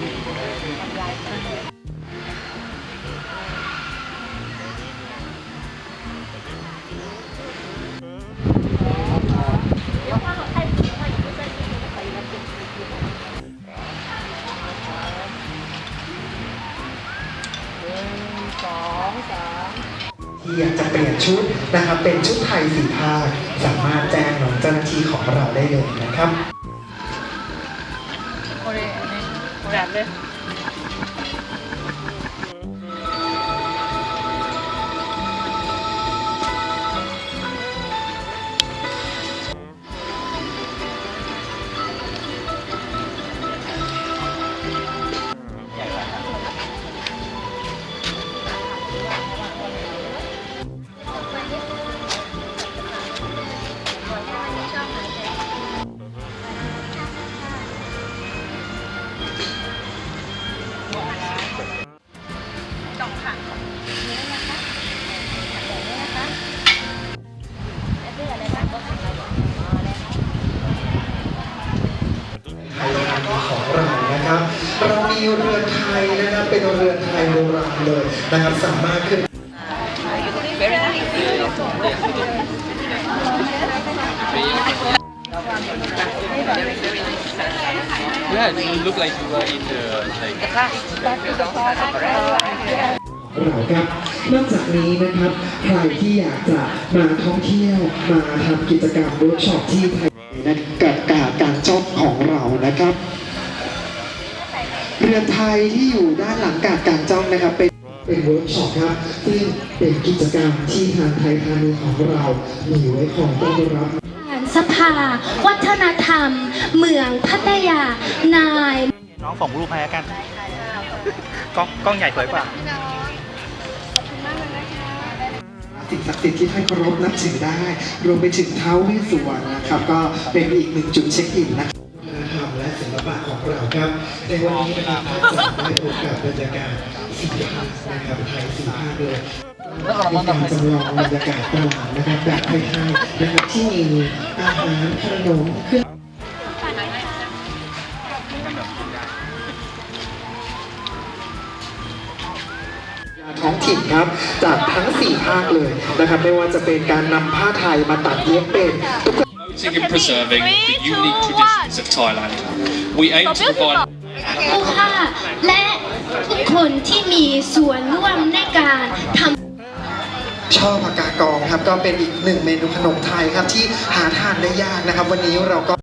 ที่อยากจะเปลี่ยนชุดนะครับเป็นชุดไทยสีภาสามารถแจ้งน้องเจ้าหน้าที่ของเราได้เลยนะครับ แบบเลย เรามีเรือนไทยนะครับเป็นเรือนไทยโบราณเลยนะครับสามารถขึ้น Yeah, you look like you were in the like เราครับนอกจากนี้นะครับใครที่อยากจะมาท่องเที่ยวมาทำกิจกรรมเวิร์กช็อปที่ไทยนะกับกาการจอบของเรานะครับ เรือนไทยที่อยู่ด้านหลังกาดกลางจ้องนะครับ เป็นเป็นเวิร์กช็อปครับซึ่งเป็นกิจกรรมที่ทางไทยธานีของเรา มีไว้คอยต้อนรับ สภา วัฒนธรรม เมืองพัทยา นายน้องส่งรูปให้แล้วกันกล้องกล้องใหญ่สวยกว่าสิ่งศักดิ์สิทธิ์ที่ท่านเคารพนับถือได้ รวมไปถึงเท้าเวสสุวรรณนะครับ ก็เป็นอีกหนึ่งจุดเช็คอินนะครับ ศิลปะของเราครับ ในวันนี้นะครับท่าจะได้พบกับบรรยากาศสีภาคนะครับไทยสีภาคเลยมีการจำลองบรรยากาศตลาดนะครับแบบไทยๆนะครับที่มีอาหารขนมเครื่องท้องถิ่นครับจากทั้ง 4 ภาคเลยนะครับ ไม่ว่าจะเป็นการนำผ้าไทยมาตัดเย็บเป็นตุ๊ก ตา promoting and preserving the unique traditions of Thailand. We aim to provide ผู้ค่าและทุกคนที่มีส่วนร่วมในการทำ ช่อผักกาดกองครับก็เป็นอีกหนึ่งเมนูขนมไทยครับที่หาทานได้ยากนะครับ วันนี้เราก็